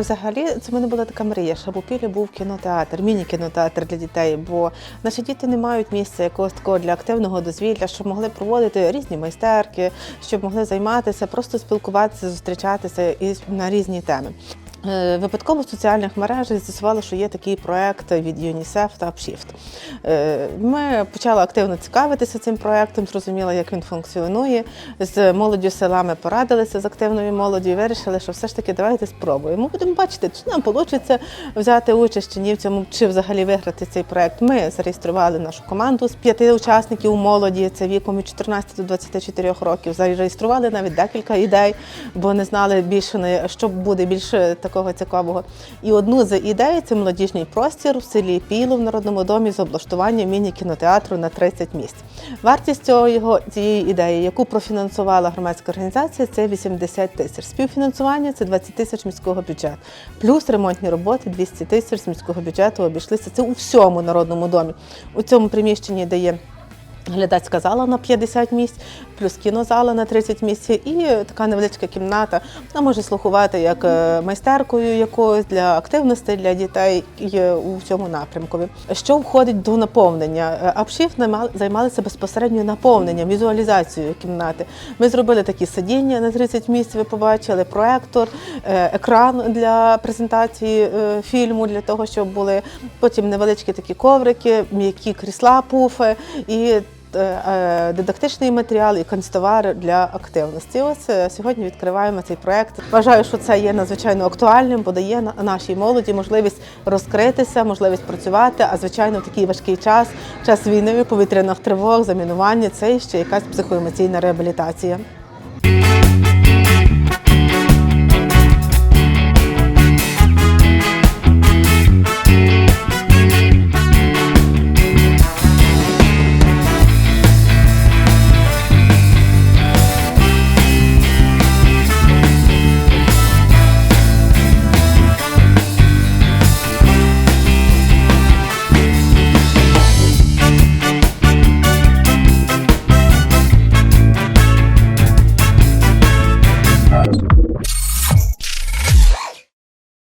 взагалі це в мене була така мрія, щоб у Пілі був кінотеатр, міні-кінотеатр для дітей, бо наші діти не мають місця якогось такого для активного дозвілля, щоб могли проводити різні майстерки, щоб могли займатися, просто спілкуватися, зустрічатися і на різні теми. Е, Випадково в соціальних мережах з'ясували, що є такий проект від ЮНІСЕФ та Upshift. Е, Ми почали активно цікавитися цим проектом, зрозуміли, як він функціонує. З молоддю села ми порадилися з активною молоддю і вирішили, що все ж таки давайте спробуємо. Будемо бачити, чи нам вийде взяти участь чи ні в цьому, чи взагалі виграти цей проект. Ми зареєстрували нашу команду з п'яти учасників молоді, це віком від 14 до 24 років. Зареєстрували навіть декілька ідей, бо не знали більше що буде більше такого цікавого. І одну з ідей це молодіжний простір в селі Піло в народному домі з облаштуванням міні-кінотеатру на 30 місць. Вартість цього його цієї ідеї, яку профінансувала громадська організація, це 80 тисяч. Співфінансування це 20 тисяч міського бюджету. Плюс ремонтні роботи 200 тисяч з міського бюджету обійшлися. Це у всьому народному домі. У цьому приміщенні де є Глядацька зала на 50 місць, плюс кінозала на 30 місць, і така невеличка кімната вона може слугувати як е, майстеркою якоюсь для активностей для дітей у цьому напрямку. Що входить до наповнення? Апшіф займалися безпосередньо наповненням, візуалізацією кімнати. Ми зробили такі сидіння на 30 місць. Ви побачили проектор, е, екран для презентації е, фільму, для того, щоб були потім невеличкі такі коврики, м'які крісла, пуфи і е, е, дидактичний матеріал і канцтовари для активності. Ось е, сьогодні відкриваємо цей проект. Вважаю, що це є надзвичайно актуальним, бо дає нашій молоді можливість розкритися, можливість працювати. А звичайно, в такий важкий час, час війни, повітряних тривог, замінування це ще якась психоемоційна реабілітація.